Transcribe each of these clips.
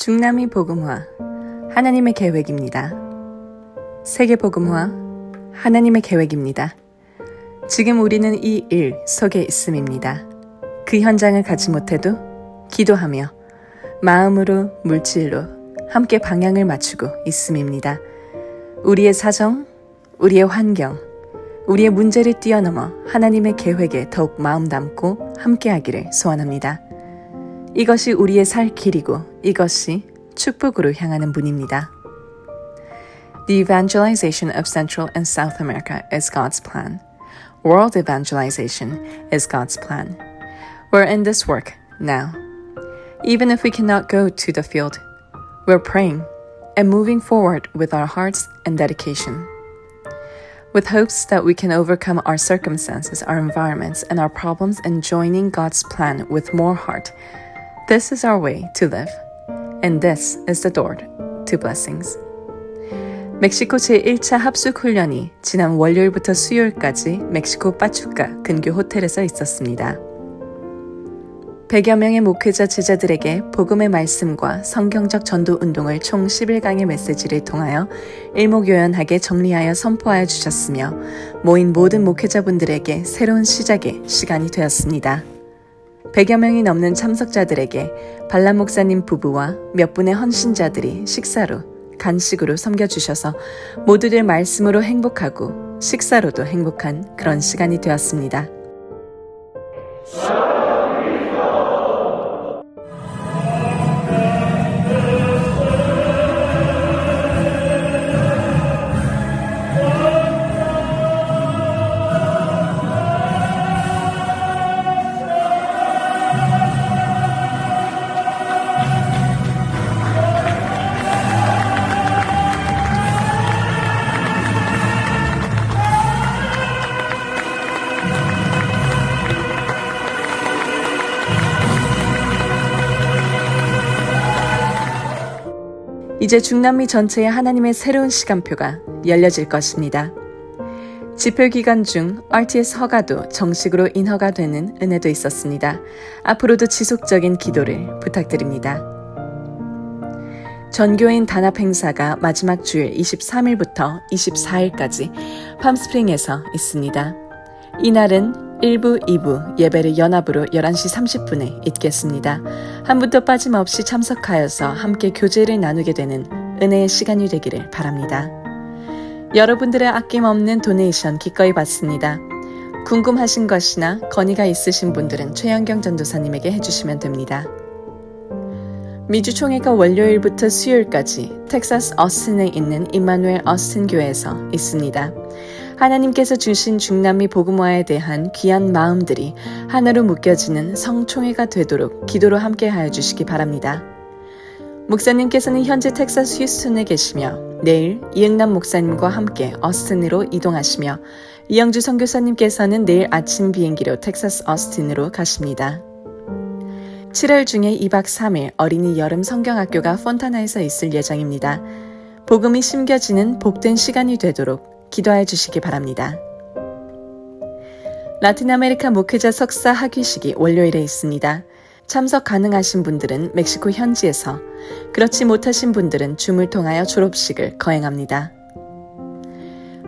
중남미 복음화 하나님의 계획입니다. 세계 복음화 하나님의 계획입니다. 지금 우리는 이 일 속에 있음입니다. 그 현장을 가지 못해도 기도하며 마음으로 물질로 함께 방향을 맞추고 있음입니다. 우리의 사정, 우리의 환경, 우리의 문제를 뛰어넘어 하나님의 계획에 더욱 마음 담고 함께하기를 소원합니다. 이것이 우리의 살 길이고 이것이 축복으로 향하는 분입니다. The evangelization of Central and South America is God's plan. World evangelization is God's plan. We're in this work now. Even if we cannot go to the field, we're praying and moving forward with our hearts and dedication. With hopes that we can overcome our circumstances, our environments, and our problems and joining God's plan with more heart. This is our way to live. And this is the door to blessings. 멕시코 제1차 합숙 훈련이 지난 월요일부터 수요일까지 멕시코 빠추카 근교 호텔에서 있었습니다. 100여 명의 목회자 제자들에게 복음의 말씀과 성경적 전도 운동을 총 11강의 메시지를 통하여 일목요연하게 정리하여 선포하여 주셨으며 모인 모든 목회자분들에게 새로운 시작의 시간이 되었습니다. 100여 명이 넘는 참석자들에게 발람 목사님 부부와 몇 분의 헌신자들이 식사로 간식으로 섬겨주셔서 모두들 말씀으로 행복하고 식사로도 행복한 그런 시간이 되었습니다. 이제 중남미 전체에 하나님의 새로운 시간표가 열려질 것입니다. 집회 기간 중 RTS 허가도 정식으로 인허가 되는 은혜도 있었습니다. 앞으로도 지속적인 기도를 부탁드립니다. 전교인 단합 행사가 마지막 주일 23일부터 24일까지 팜스프링에서 있습니다. 이날은 1부, 2부 예배를 연합으로 11시 30분에 있겠습니다. 한 분도 빠짐없이 참석하여서 함께 교제를 나누게 되는 은혜의 시간이 되기를 바랍니다. 여러분들의 아낌없는 도네이션 기꺼이 받습니다. 궁금하신 것이나 건의가 있으신 분들은 최영경 전도사님에게 해주시면 됩니다. 미주 총회가 월요일부터 수요일까지 텍사스 어스틴에 있는 임마누엘 어스틴 교회에서 있습니다. 하나님께서 주신 중남미 복음화에 대한 귀한 마음들이 하나로 묶여지는 성총회가 되도록 기도로 함께 하여 주시기 바랍니다. 목사님께서는 현재 텍사스 휴스턴에 계시며 내일 이응남 목사님과 함께 어스틴으로 이동하시며 이영주 선교사님께서는 내일 아침 비행기로 텍사스 어스틴으로 가십니다. 7월 중에 2박 3일 어린이 여름 성경학교가 폰타나에서 있을 예정입니다. 복음이 심겨지는 복된 시간이 되도록 기도해 주시기 바랍니다. 라틴 아메리카 목회자 석사 학위식이 월요일에 있습니다. 참석 가능하신 분들은 멕시코 현지에서, 그렇지 못하신 분들은 줌을 통하여 졸업식을 거행합니다.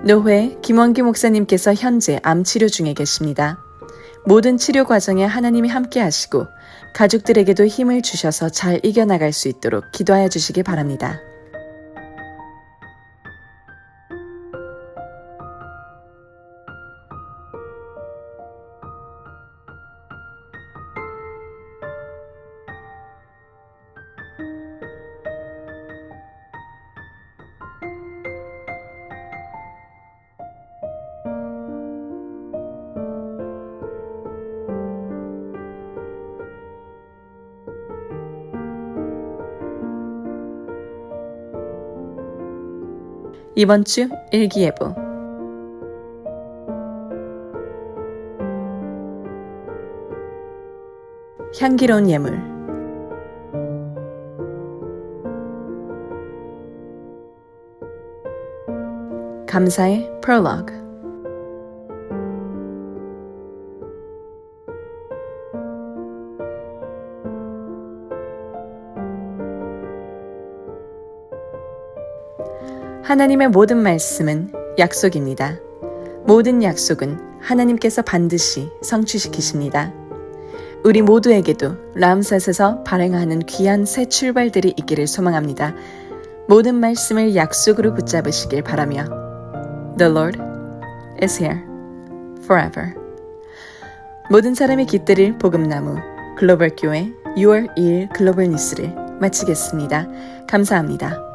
노회 김원기 목사님께서 현재 암 치료 중에 계십니다. 모든 치료 과정에 하나님이 함께 하시고 가족들에게도 힘을 주셔서 잘 이겨나갈 수 있도록 기도하여 주시기 바랍니다. 이번 주 일기예보. 향기로운 예물. 감사의 프롤로그 하나님의 모든 말씀은 약속입니다. 모든 약속은 하나님께서 반드시 성취시키십니다. 우리 모두에게도 람셋에서 발행하는 귀한 새 출발들이 있기를 소망합니다. 모든 말씀을 약속으로 붙잡으시길 바라며 The Lord is here forever. 모든 사람의 깃들을 복음나무 글로벌 교회 6월 2일 글로벌 뉴스를 마치겠습니다. 감사합니다.